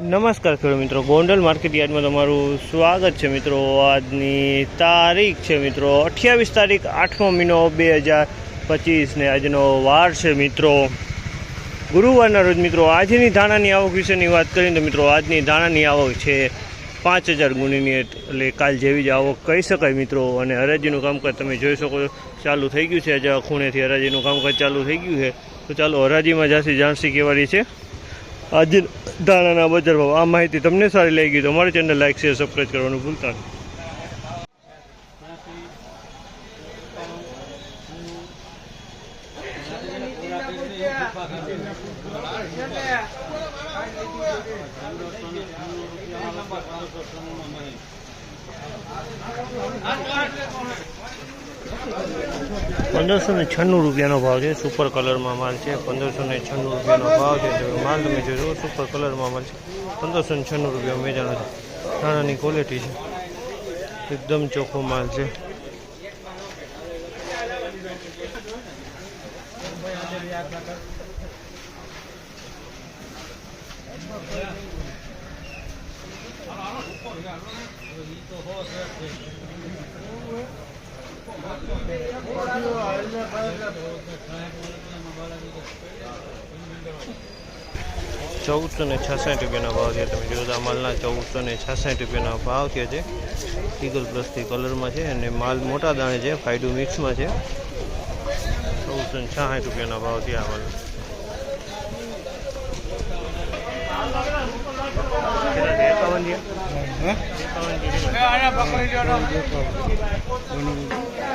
નમસ્કાર ખેડૂત મિત્રો, ગોંડલ માર્કેટ યાર્ડમાં તમારું સ્વાગત છે મિત્રો. આજની તારીખ છે મિત્રો, અઠ્યાવીસ તારીખ, આઠમો મહિનો બે હજાર પચીસ ને આજનો વાર છે મિત્રો. ગુરુવારના રોજ મિત્રો, આજની ધાણાની આવક વિશેની વાત કરીએ તો મિત્રો, આજની ધાણાની આવક છે પાંચ હજાર ગુણીની એટલે કાલ જેવી જ આવક કહી શકાય મિત્રો. અને હરાજીનું કામકાજ તમે જોઈ શકો ચાલુ થઈ ગયું છે. આજે ખૂણેથી હરાજીનું કામકાજ ચાલુ થઈ ગયું છે. તો ચાલો હરાજીમાં જાસી જાણસી કેવારી છે. આજે દાણાના બજાર ભાવ, આ માહિતી તમને સારી લાગી તો અમારી ચેનલ લાઈક શેર સબસ્ક્રાઈબ કરવાનું ભૂલતા નહીં. પંદરસો ને છન્નું રૂપિયાનો ભાવ છે. સુપર કલરમાં માલ છે. પંદરસો ને છન્નું રૂપિયાનો ભાવ છે. માલ તમે જોઈ સુપર કલરમાં માલ છે. પંદરસો ને છન્નું રૂપિયા વેચાણો છે. નાણાંની ક્વોલિટી છે. એકદમ ચોખ્ખો માલ છે. ચૌદસો ને છાસઠ રૂપિયાના ભાવ છે તમે જોતા માલના ચૌદસો ને છાસઠ રૂપિયાના ભાવ થયા છે. ઈગલ પ્લસથી કલરમાં છે અને માલ મોટા દાણે છે ફાયડુ મિક્સમાં છે. ચૌદસો ને છાસઠ રૂપિયાના ભાવ થયા માલ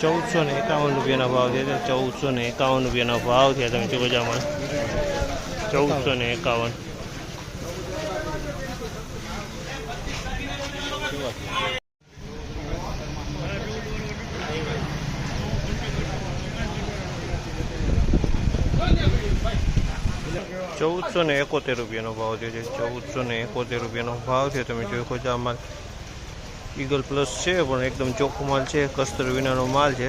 ચૌદસો ને એકાવન રૂપિયાના ભાવ છે. ચૌદસો ને એકાવન રૂપિયાના ભાવ થયા તમે જોઈ જામાં ચૌદસો ને એકાવન. ચૌદસો ને એકોતેર રૂપિયાનો ભાવ છે. જે ચૌદસો ને એકોતેર રૂપિયાનો ભાવ છે. તમે જોઈ શકો છો આ માલ ઈગલ પ્લસ છે, પણ એકદમ ચોખ્ખો માલ છે. કસ્તર વિનાનો માલ છે.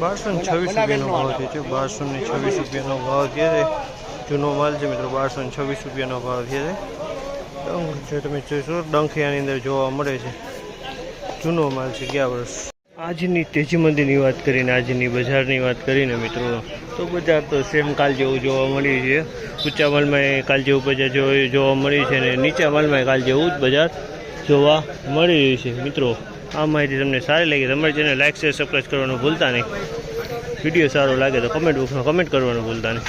બારસો ને છવ્વીસ રૂપિયાનો ભાવ થયો છે બારસો ને છવ્વીસ રૂપિયાનો ભાવ થયો છે જૂનો માલ છે મિત્રો, બારસો ને છવ્વીસ રૂપિયાનો ભાવ થયો છે ડંખ છે તમે જોઈશો ડંખ અંદર જોવા મળે છે. જૂનો માલ છે, ગયા વર્ષ. આજની તેજી મંદીની વાત કરીને, આજની બજારની વાત કરીને મિત્રો, તો બજાર તો સેમ કાલ જેવું જોવા મળ્યું છે. ઊંચા માલમાં કાલ જેવું બજાર જોવા મળ્યું છે અને નીચા માલમાં કાલ જેવું જ બજાર જોવા મળી રહ્યું છે. મિત્રો, આ માહિતી તમને સારી લાગી તમારી ચેનલ લાઈક શેર સબસ્ક્રાઈબ કરવાનું ભૂલતા નહીં. વીડિયો સારો લાગે તો કમેન્ટ બોક્સમાં કમેન્ટ કરવાનું ભૂલતા નહીં.